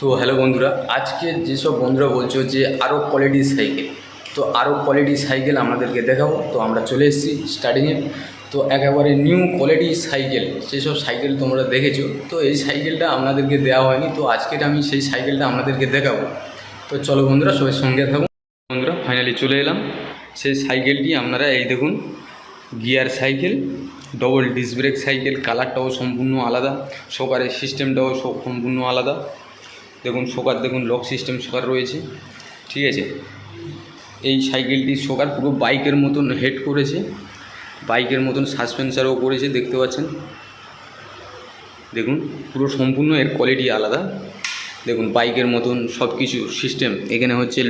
তো হ্যালো বন্ধুরা, আজকে যেসব বন্ধুরা বলছো যে আরও কোয়ালিটি সাইকেল তো আরও কোয়ালিটি সাইকেল আমাদেরকে দেখাবো, তো আমরা চলে এসেছি স্টার্টিংয়ে তো একেবারে নিউ কোয়ালিটি সাইকেল যেসব সাইকেল তোমরা দেখেছ, তো এই সাইকেলটা আপনাদেরকে দেওয়া হয়নি, তো আজকের আমি সেই সাইকেলটা আপনাদেরকে দেখাবো। তো চলো বন্ধুরা, সবাই সঙ্গে থাকুন। বন্ধুরা ফাইনালি চলে এলাম। সেই সাইকেলটি আপনারা এই দেখুন gear cycle double disc brake cycle কালারটাও সম্পূর্ণ আলাদা শোকারের সিস্টেমটাও সম্পূর্ণ আলাদা। দেখুন শোকার, দেখুন লক সিস্টেম শোকার রয়েছে, ঠিক আছে? এই সাইকেলটি শোকার পুরো বাইকের মতন হেড করেছে বাইকের মতন সাসপেন্সারও করেছে, দেখতে পাচ্ছেন? দেখুন, পুরো সম্পূর্ণ এর কোয়ালিটি আলাদা। দেখুন বাইকের মতন সব কিছু সিস্টেম এখানে হচ্ছে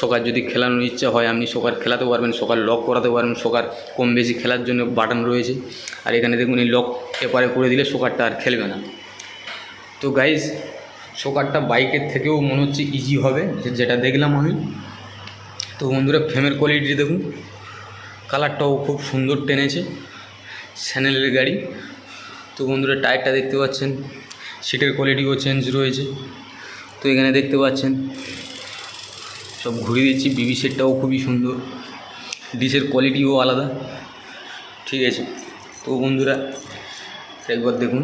সকার যদি খেলানোর ইচ্ছা হয়, আপনি সকার খেলাতে পারবেন সকাল লক করাতে পারবেন সকার কম বেশি খেলার জন্য বাটন রয়েছে। আর এখানে দেখুন এই লক এপারে করে দিলে সকারটা আর খেলবে না। তো গাইজ সকারটা বাইকের থেকেও মনে হচ্ছে ইজি হবে যেটা দেখলাম আমি। তো বন্ধুরা ফ্রেমের কোয়ালিটি দেখুন। কালারটাও খুব সুন্দর টেনেছে স্যানেলের গাড়ি। তো বন্ধুরা টায়ারটা দেখতে পাচ্ছেন সিটের কোয়ালিটিও চেঞ্জ রয়েছে। তো এখানে দেখতে পাচ্ছেন, সব ঘুরিয়ে দিচ্ছি বিবি সেটটাও খুবই সুন্দর। ডিশের কোয়ালিটিও আলাদা। ঠিক আছে। তো বন্ধুরা, একবার দেখুন।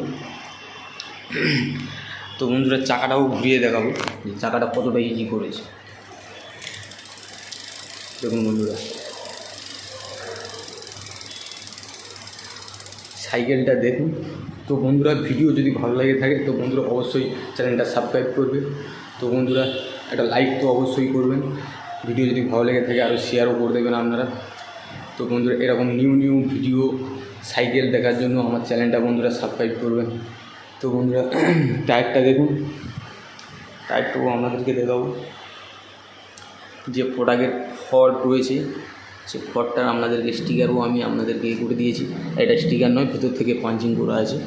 তো বন্ধুরা চাকাটাও ঘুরিয়ে দেখাবো যে চাকাটা কতটা ইজি করেছে। দেখুন বন্ধুরা। সাইকেলটা দেখুন। তো বন্ধুরা, ভিডিও যদি ভালো লাগে থাকে, তো বন্ধুরা অবশ্যই চ্যানেলটা সাবস্ক্রাইব করবে। তো বন্ধুরা, একটা লাইক তো অবশ্যই করবেন। ভিডিও যদি ভালো লেগে থাকে আরও শেয়ারও করে দেবেন আপনারা। তো বন্ধুরা, এরকম নিউ নিউ ভিডিও সাইকেল দেখার জন্য আমার চ্যানেলটা বন্ধুরা সাবস্ক্রাইব করবেন। তো বন্ধুরা টায়ারটা দেখুন। টায়ারটাও আপনাদেরকে দেখাবো। যে প্রোডাক্টের ফল্ট রয়েছে, সে ফল্টটার আপনাদেরকে স্টিকারও আমি আপনাদেরকে করে দিয়েছি। এটা স্টিকার নয়, ভেতর থেকে পাঞ্চিং করা আছে।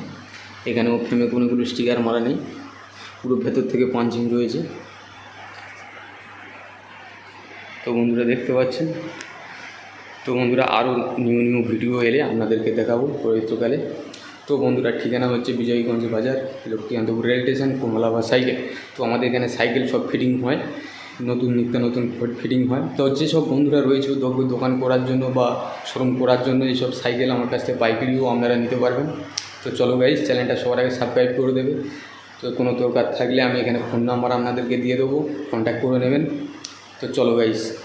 এখানেও ফ্রেমে কোনোগুলো স্টিকার মারা নেই। পুরো ভেতর থেকে পাঞ্চিং রয়েছে। তো বন্ধুরা, দেখতে পাচ্ছেন? তো বন্ধুরা, আরও নিউ নিউ ভিডিও এলে আপনাদেরকে দেখাবো পবিত্রকালে তো বন্ধুরা, ঠিকানা হচ্ছে বিজয়গঞ্জ বাজার, লক্ষ্মীকান্তপুর রেল স্টেশন কমলাবা সাইকেল। তো আমাদের এখানে সাইকেল সব ফিটিং হয়, নতুন নিত্য নতুন ফিটিং হয়। তো যেসব বন্ধুরা রয়েছে দো- দোকান করার জন্য বা শোরুম করার জন্য, এইসব সাইকেল আমার কাছ থেকে পাইকারিও আপনারা নিতে পারবেন। তো চলো গাইজ চ্যানেলটা সবার আগে সাবস্ক্রাইব করে দেবে। তো কোনো দরকার থাকলে আমি এখানে ফোন নাম্বার আপনাদেরকে দিয়ে দেবো কন্ট্যাক্ট করে নেবেন। তো চলো গাইজ